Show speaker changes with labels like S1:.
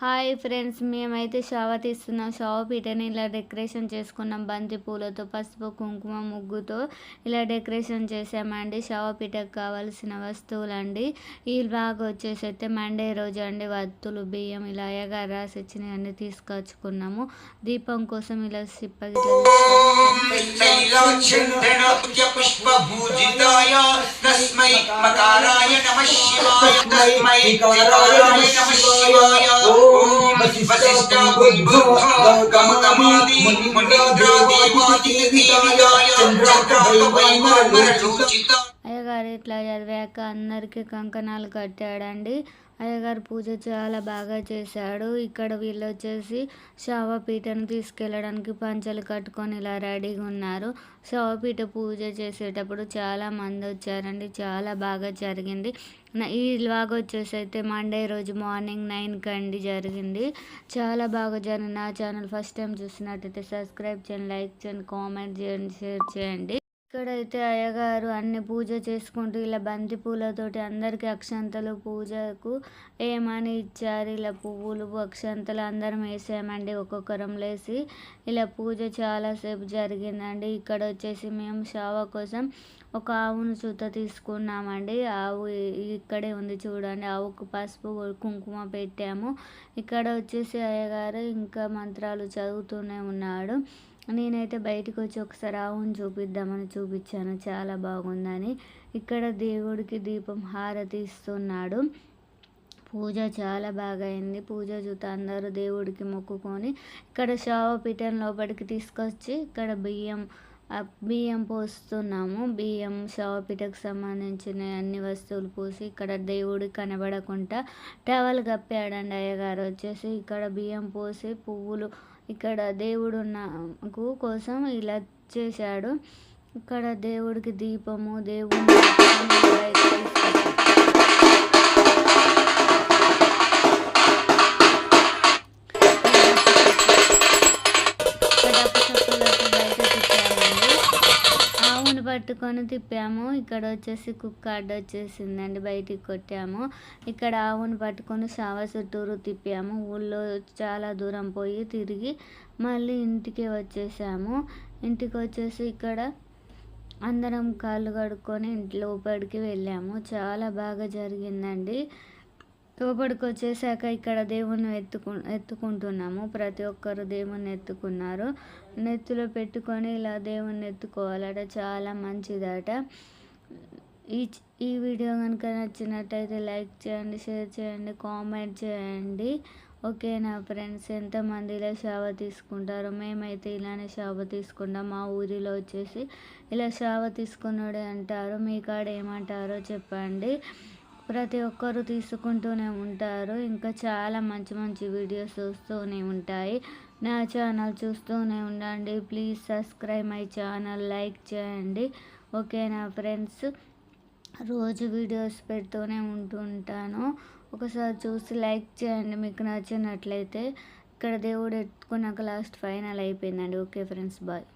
S1: Hi friends మేమైతే షావ తీస్తున్నాం. షావ పీటని ఇలా డెకరేషన్ చేసుకున్నాం. బంతి పూలతో పసుపు కుంకుమ ముగ్గుతో ఇలా డెకరేషన్ చేసామండి షావ పీటకు కావాల్సిన వస్తువులు అండి ఈ బాగా వచ్చేసి అయితే మండే రోజు అండి. వత్తులు బియ్యం ఇలా అయ్యగా రాసి ఇచ్చినవి అన్ని తీసుకొచ్చుకున్నాము. దీపం కోసం ఇలా సిప్పకి
S2: वशिष्ठ बुद्धो गौतमकमादि मुनीन्द्रादि वादि चन्द्रप्रभवैमरुचिता
S1: అయ్యగారు ఇట్లా చదివాక అందరికీ కంకణాలు కట్టాడండి. అయ్యగారు పూజ చాలా బాగా చేశాడు. ఇక్కడ వీళ్ళు వచ్చేసి శవపీఠను తీసుకెళ్ళడానికి పంచలు కట్టుకొని ఇలా రెడీగా ఉన్నారు. శవపీఠ పూజ చేసేటప్పుడు చాలా మంది వచ్చారండి. చాలా బాగా జరిగింది. ఈ లాగా వచ్చేసి అయితే మండే రోజు మార్నింగ్ నైన్కి అండి జరిగింది. చాలా బాగా జరిగింది. నా ఛానల్ ఫస్ట్ టైం చూసినట్టయితే సబ్స్క్రైబ్ చేయండి లైక్ చేయండి కామెంట్ చేయండి షేర్ చేయండి. ఇక్కడైతే అయ్యగారు అన్ని పూజ చేసుకుంటూ ఇలా బంతి పూలతోటి అందరికీ అక్షంతలు పూజకు ఏమని ఇచ్చారు? ఇలా పువ్వులు అక్షంతలు అందరం వేసామండి. ఒక్కొక్కరం లేసి ఇలా పూజ చాలాసేపు జరిగిందండి. ఇక్కడ వచ్చేసి మేము షావ కోసం ఒక ఆవును చూత తీసుకున్నామండి. ఆవు ఇక్కడే ఉంది చూడండి. ఆవుకు పసుపు కుంకుమ పెట్టాము. ఇక్కడ వచ్చేసి అయ్యగారు ఇంకా మంత్రాలు చదువుతూనే ఉన్నాడు. నేనైతే బయటికి వచ్చి ఒకసారి ఆవును చూపిద్దామని చూపించాను. చాలా బాగుందని. ఇక్కడ దేవుడికి దీపం హారతి ఇస్తున్నాడు పూజ చాలా బాగా అయింది పూజ చూత అందరూ దేవుడికి మొక్కుకొని ఇక్కడ శవపీఠం లోపలికి తీసుకొచ్చి ఇక్కడ బియ్యం బియ్యం పోస్తున్నాము. బియ్యం శవపీఠకు సంబంధించిన అన్ని వస్తువులు పోసి ఇక్కడ దేవుడు కనబడకుండా టవల్ కప్పాడండి అయ్యగారు. వచ్చేసి ఇక్కడ బియ్యం పోసి పువ్వులు ఇక్కడ దేవుడు నాకు కోసం ఇలా చేశాడు. ఇక్కడ దేవుడికి దీపము దేవుడు ఆవును పట్టుకొని తిప్పాము. ఇక్కడ వచ్చేసి కుక్క అడ్డు వచ్చేసిందండి బయటికి కొట్టాము. ఇక్కడ ఆవును పట్టుకొని శావ చుట్టూరు తిప్పాము. ఊళ్ళో చాలా దూరం పోయి తిరిగి మళ్ళీ ఇంటికి వచ్చేసాము. ఇంటికి వచ్చేసి ఇక్కడ అందరం కాళ్ళు కడుక్కొని ఇంటి లోపలికి వెళ్ళాము. చాలా బాగా జరిగిందండి. లోపలికి వచ్చేసాక ఇక్కడ దేవుణ్ణి ఎత్తుకు ఎత్తుకుంటున్నాము. ప్రతి ఒక్కరు దేవుణ్ణి ఎత్తుకున్నారు. నెత్తిలో పెట్టుకొని ఇలా దేవుణ్ణి ఎత్తుకోవాలట. చాలా మంచిదట. ఈ ఈ వీడియో కనుక నచ్చినట్టయితే లైక్ చేయండి షేర్ చేయండి కామెంట్ చేయండి. ఓకే నా ఫ్రెండ్స్? ఎంతమంది ఇలా షావ తీసుకుంటారు మేమైతే ఇలానే షావ తీసుకుంటాం. మా ఊరిలో వచ్చేసి ఇలా షావ తీసుకున్నాడే అంటారు. మీ కాడ ఏమంటారో చెప్పండి. ప్రతి ఒక్కరు తీసుకుంటూనే ఉంటారు. ఇంకా చాలా మంచి మంచి వీడియోస్ వస్తూనే ఉంటాయి. నా ఛానల్ చూస్తూనే ఉండండి. Please subscribe my channel like చేయండి. ఓకే నా ఫ్రెండ్స్? రోజు వీడియోస్ పెడుతూనే ఉంటుంటాను. ఒకసారి చూసి లైక్ చేయండి. మీకు నచ్చినట్లయితే ఇక్కడ దేవుడు ఎత్తుకున్నాక లాస్ట్ ఫైనల్ అయిపోయిందండి. Okay friends bye.